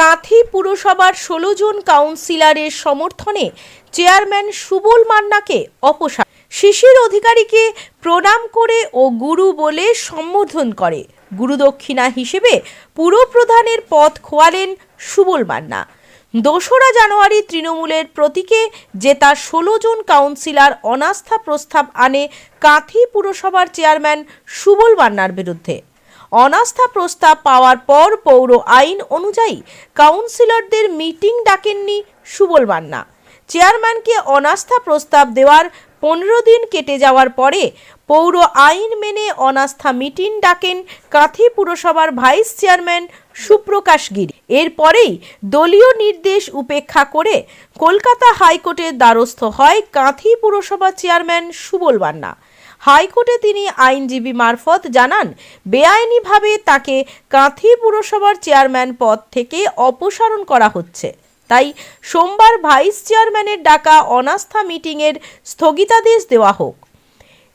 কাঁথি পুরসভার ষোলো জন কাউন্সিলরের সমর্থনে চেয়ারম্যান সুবল মান্নাকে অপসার শিশির অধিকারীকে প্রণাম করে ও গুরু বলে সম্বোধন করে। গুরুদক্ষিণা হিসেবে পুরপ্রধানের পদ খোয়ালেন সুবল মান্না। দোসরা জানুয়ারি তৃণমূলের প্রতীকে জেতা ষোলো জন কাউন্সিলর অনাস্থা প্রস্তাব আনে কাঁথি পুরসভার চেয়ারম্যান সুবল মান্নার বিরুদ্ধে। অনাস্থা প্রস্তাব পাওয়ার পর পৌর আইন অনুযায়ী কাউন্সিলরদের মিটিং ডাকেননি সুবল মান্না। চেয়ারম্যানকে অনাস্থা প্রস্তাব দেওয়ার পনেরো দিন কেটে যাওয়ার পরে পৌর আইন মেনে অনাস্থা মিটিং ডাকেন কাঁথি পুরসভার ভাইস চেয়ারম্যান সুপ্রকাশ গিরি। এরপরেই দলীয় নির্দেশ উপেক্ষা করে কলকাতা হাইকোর্টের দ্বারস্থ হয় কাঁথি পুরসভা চেয়ারম্যান সুবল মান্না। হাইকোর্টে তিনি আইনজীবী মারফত জানান, বেআইনিভাবে তাকে কাঁথি পুরসভার চেয়ারম্যান পদ থেকে অপসারণ করা হচ্ছে। তাই সোমবার ভাইস চেয়ারম্যানের ডাকা অনাস্থা মিটিংয়ের স্থগিতাদেশ দেওয়া হোক।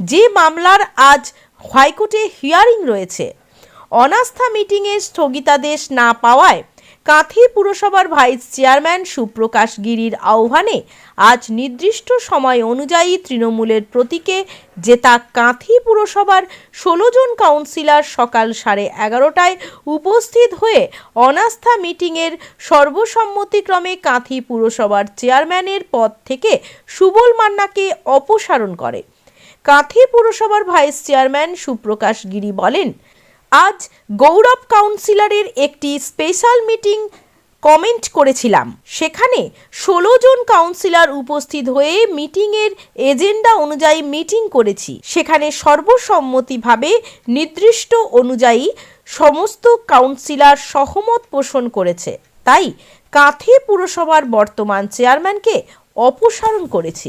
যে মামলার আজ হাইকোর্টে হিয়ারিং রয়েছে, অনাস্থা মিটিংয়ের স্থগিতাদেশ না পাওয়ায় কাঁথি পুরসভার ভাইস চেয়ারম্যান সুপ্রকাশ গিরির আহ্বানে আজ নির্দিষ্ট সময় অনুযায়ী তৃণমূলের প্রতীকে জেতা কাঁথি পুরসভার ষোলো জন কাউন্সিলর সকাল সাড়ে এগারোটায় উপস্থিত হয়ে অনাস্থা মিটিংয়ের সর্বসম্মতিক্রমে কাঁথি পুরসভার চেয়ারম্যানের পদ থেকে সুবল মান্নাকে অপসারণ করে। কাঁথি পুরসভার ভাইস চেয়ারম্যান সুপ্রকাশ গিরি বলেন আজ গৌরব কাউন্সিলরের একটি স্পেশাল মিটিং কমেন্ট করেছিলাম। সেখানে ষোলো জন কাউন্সিলর উপস্থিত হয়ে মিটিংয়ের এজেন্ডা অনুযায়ী মিটিং করেছি। সেখানে সর্বসম্মতিভাবে নির্দিষ্ট অনুযায়ী সমস্ত কাউন্সিলর সহমত পোষণ করেছে। তাই কাঁথি পুরসভার বর্তমান চেয়ারম্যানকে অপসারণ করেছি।